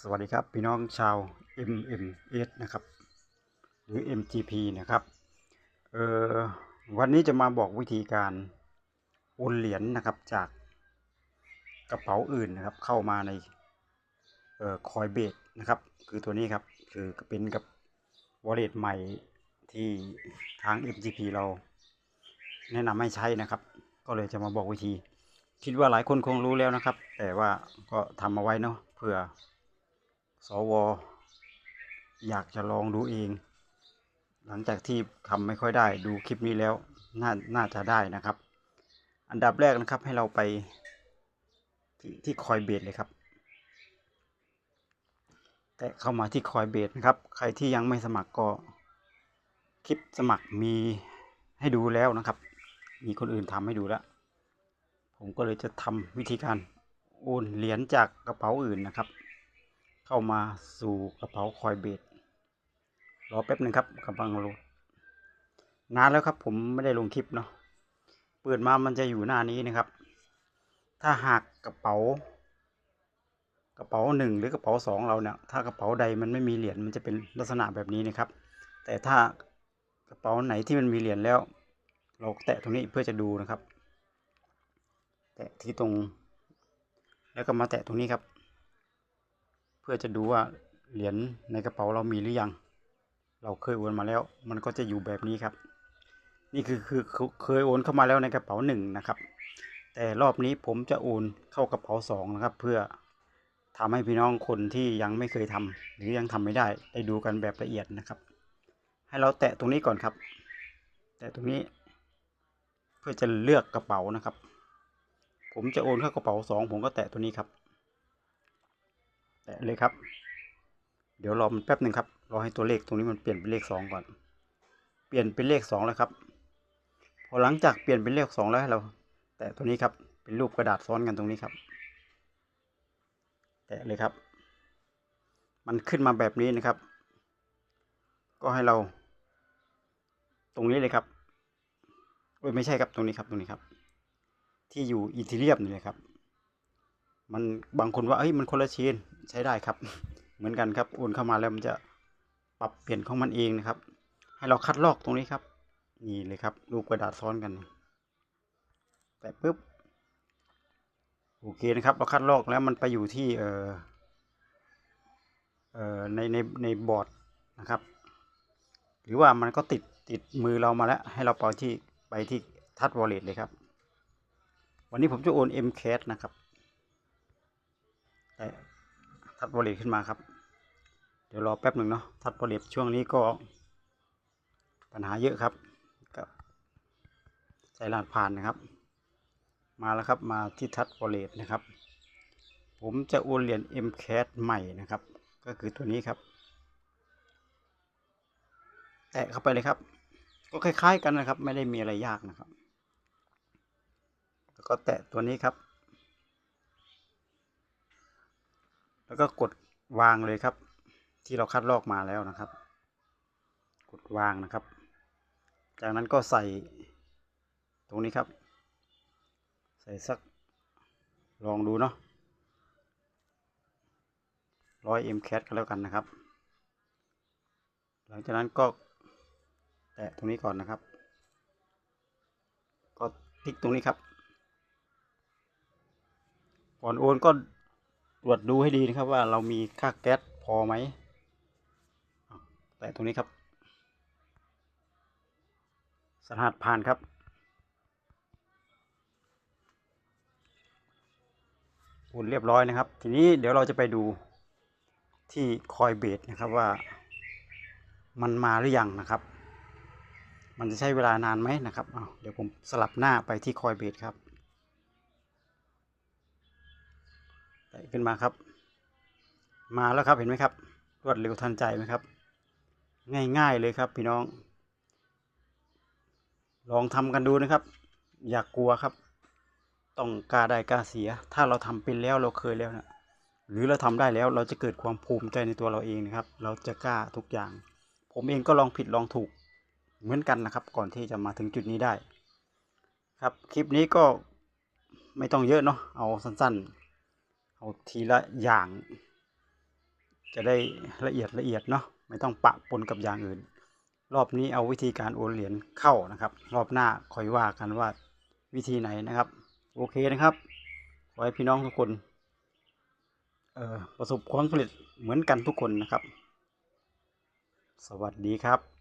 สวัสดีครับพี่น้องชาว MMS นะครับ หรือ MGP นะครับเอ่อวันนี้จะมาบอกวิธีการโอนเหรียญนะครับจากกระเป๋าอื่นนะครับ เข้ามาในเอ่อคอยเบสนะครับ คือตัวนี้ครับ คือเป็นกับ wallet ใหม่ที่ทาง MGP เราแนะนำให้ใช้นะครับ ก็เลยจะมาบอกวิธี คิดว่าหลายคนคงรู้แล้วนะครับ แต่ว่าก็ทำมาไว้เนาะเพื่อ สวอยากจะลองดูเอง หลังจากที่ทำไม่ค่อยได้ดูคลิปนี้แล้วน่าน่าจะได้นะครับ อันดับแรกนะครับให้เราไปที่ที่คอยเบสเลยครับ แต่เข้ามาที่คอยเบสนะครับ ใครที่ยังไม่สมัครก็คลิปสมัครมีให้ดูแล้วนะครับ มีคนอื่นทำให้ดูแล้ว ผมก็เลยจะทำวิธีการโอนเหรียญจากกระเป๋าอื่นนะครับ เข้ามาสู่กระเป๋าคอยเบสรอแป๊บหนึ่งครับกำลังโหลดนานแล้วครับผมไม่ได้ลงคลิปเนาะเปิดมามันจะอยู่หน้านี้นะครับ ถ้าหากกระเป๋า กระเป๋าหนึ่งหรือกระเป๋าสองเราเนี่ยถ้ากระเป๋าใดมันไม่มีเหรียญมันจะเป็นลักษณะแบบนี้นะครับ แต่ถ้ากระเป๋าไหนที่มันมีเหรียญแล้ว เราแตะตรงนี้เพื่อจะดูนะครับ แตะที่ตรง แล้วก็มาแตะตรงนี้ครับ พื่อจะดูว่าเหรียญในกระเป๋าเรามีหรือยัง เราเคยโอนมาแล้ว มันก็จะอยู่แบบนี้ครับ นี่คือคือเคยโอนเข้ามาแล้วในกระเป๋าหนึ่งนะครับ แต่รอบนี้ผมจะโอนเข้ากระเป๋าสองนะครับ เพื่อทำให้พี่น้องคนที่ยังไม่เคยทำหรือยังทำไม่ได้ได้ดูกันแบบละเอียดนะครับ ให้เราแตะตรงนี้ก่อนครับ แตะตรงนี้ เพื่อจะเลือกกระเป๋านะครับ ผมจะโอนเข้ากระเป๋าสองผมก็แตะตัวนี้ครับ เลยครับ เดี๋ยวรอมันแป๊บหนึ่งครับ รอให้ตัวเลขตรงนี้มันเปลี่ยนเป็นเลขสองก่อน เปลี่ยนเป็นเลขสองแล้วครับ พอหลังจากเปลี่ยนเป็นเลขสองแล้วให้เรา แตะตัวนี้ครับ เป็นรูปกระดาษซ้อนกันตรงนี้ครับ แตะเลยครับ มันขึ้นมาแบบนี้นะครับ ก็ให้เรา ตรงนี้เลยครับโอ้ยไม่ใช่ครับตรงนี้ครับตรงนี้ครับ ที่อยู่อีทีเรียมนี่เลยครับ มันบางคนว่าเอ้ยมันคนละเชนใช้ได้ครับ เหมือนกันครับโอนเข้ามาแล้วมันจะปรับเปลี่ยนของมันเองนะครับ ให้เราคัดลอกตรงนี้ครับ นี่เลยครับรูปกระดาษซ้อนกัน แต่ปุ๊บโอเคนะครับ เราคัดลอกแล้วมันไปอยู่ที่เอ่อเอ่อในในในบอร์ดนะครับ หรือว่ามันก็ติดติดมือเรามาแล้ว ให้เราไปที่ไปที่ทัดวอลเล็ตเลยครับ วันนี้ผมจะโอน M c a s นะครับ ทัดวอลเล็ตขึ้นมาครับ เดี๋ยวรอแป๊บหนึ่งเนาะทัดวอลเล็ตช่วงนี้ก็ ปัญหาเยอะครับกับใส่รหัสผ่านนะครับ มาแล้วครับมาที่ทัดวอลเล็ตนะครับ ผมจะโอนเหรียญ M c a s ใหม่นะครับ ก็คือตัวนี้ครับ แตะเข้าไปเลยครับ ก็คล้าย ๆ กันนะครับ ไม่ได้มีอะไรยากนะครับ แล้วก็แตะตัวนี้ครับ แล้วก็กดวางเลยครับ ที่เราคัดลอกมาแล้วนะครับ กดวางนะครับ จากนั้นก็ใส่ตรงนี้ครับ ใส่สักลองดูเนาะร้อยเอ็มแคทก็แล้วกันนะครับ หลังจากนั้นก็แตะตรงนี้ก่อนนะครับ ก็คลิกตรงนี้ครับ ก่อนโอนก็ ตรวจดูให้ดีนะครับว่าเรามีค่าแก๊สพอไหม แตะตรงนี้ครับ สหัสผ่านครับโอนเรียบร้อยนะครับ ทีนี้เดี๋ยวเราจะไปดูที่คอยเบสนะครับว่า มันมาหรือยังนะครับ มันจะใช้เวลานานไหมนะครับเเดี๋ยวผมสลับหน้าไปที่คอยเบสครับไต่ ขึ้นมาครับ มาแล้วครับเห็นไหมครับ รวดเร็วทันใจไหมครับ ง่ายๆเลยครับ พี่น้อง ลองทำกันดูนะครับ อย่ากกลัวครับ ต้องกล้าได้กล้าเสีย ถ้าเราทำเป็นแล้วเราเคยแล้วนะหรือเราทำได้แล้วเราจะเกิดความภูมิใจในตัวเราเองนะครับ เราจะกล้าทุกอย่าง ผมเองก็ลองผิดลองถูกเหมือนกันนะครับ ก่อนที่จะมาถึงจุดนี้ได้ ครับคลิปนี้ก็ไม่ต้องเยอะเนาะเอาสั้นๆ เอาทีละอย่าง จะได้ละเอียดละเอียดเนาะไม่ต้องปะปนกับอย่างอื่น รอบนี้เอาวิธีการโอนเหรียญเข้านะครับ รอบหน้าคอยว่ากันว่าวิธีไหนนะครับ โอเคนะครับขอให้พี่น้องทุกคนประสบความสำเร็จเหมือนกันทุกคนนะครับ สวัสดีครับ